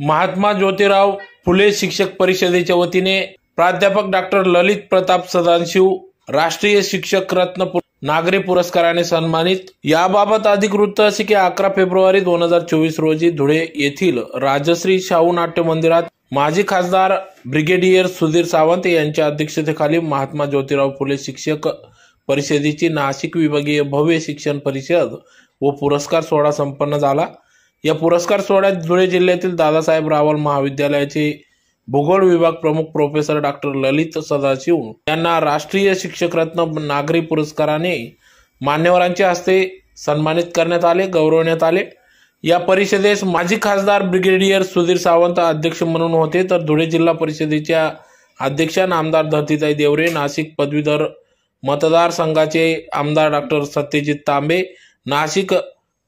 महात्मा ज्योतिराव फुले शिक्षक परिषदेच्या वतीने प्राध्यापक डॉक्टर ललित प्रताप सदाशिव राष्ट्रीय शिक्षक रत्न नागरी पुरस्काराने सन्मानित. याबाबत अधिक वृत्त असे की अकरा फेब्रुवारी दोन हजार चोवीस रोजी धुळे येथील राजश्री शाहू नाट्य मंदिरात माजी खासदार ब्रिगेडियर सुधीर सावंत यांच्या अध्यक्षतेखाली महात्मा ज्योतिराव फुले शिक्षक परिषदेची नाशिक विभागीय भव्य शिक्षण परिषद व पुरस्कार सोहळा संपन्न झाला. या पुरस्कार सोहळ्यात धुळे जिल्ह्यातील दादासाहेब रावल महाविद्यालयाचे भूगोल विभाग प्रमुख प्रोफेसर डॉक्टर ललित सदाशिव यांना राष्ट्रीय शिक्षक रत्न नागरी पुरस्काराने मान्यवरांच्या हस्ते सन्मानित करण्यात आले गौरवण्यात आले. या परिषदेस माजी खासदार ब्रिगेडियर सुधीर सावंत अध्यक्ष म्हणून होते. तर धुळे जिल्हा परिषदेच्या अध्यक्षा आमदार धरतीताई देवरे नाशिक पदवीधर मतदारसंघाचे आमदार डॉक्टर सत्यजित तांबे नाशिक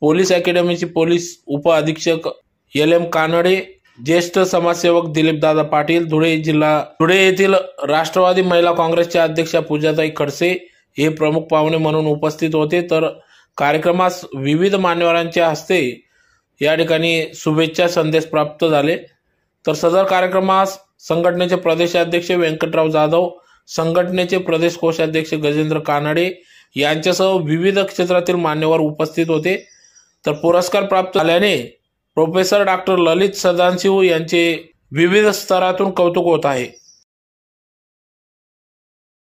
पोलीस अकॅडमीचे पोलीस उप अधीक्षक एल एम कानडे ज्येष्ठ समाजसेवक दिलीपदादा पाटील धुळे जिल्हा धुळे येथील राष्ट्रवादी महिला काँग्रेसच्या अध्यक्षा पूजाताई खडसे हे प्रमुख पाहुणे म्हणून उपस्थित होते. तर कार्यक्रमास विविध मान्यवरांच्या हस्ते या ठिकाणी शुभेच्छा संदेश प्राप्त झाले. तर सदर कार्यक्रमास संघटनेचे प्रदेशाध्यक्ष व्यंकटराव जाधव संघटनेचे प्रदेश कोषाध्यक्ष गजेंद्र कानडे यांच्यासह विविध क्षेत्रातील मान्यवर उपस्थित होते. तर पुरस्कार प्राप्त झाल्याने प्रोफेसर डॉक्टर ललित सदानशिव यांचे विविध स्तरातून कौतुक होत आहे.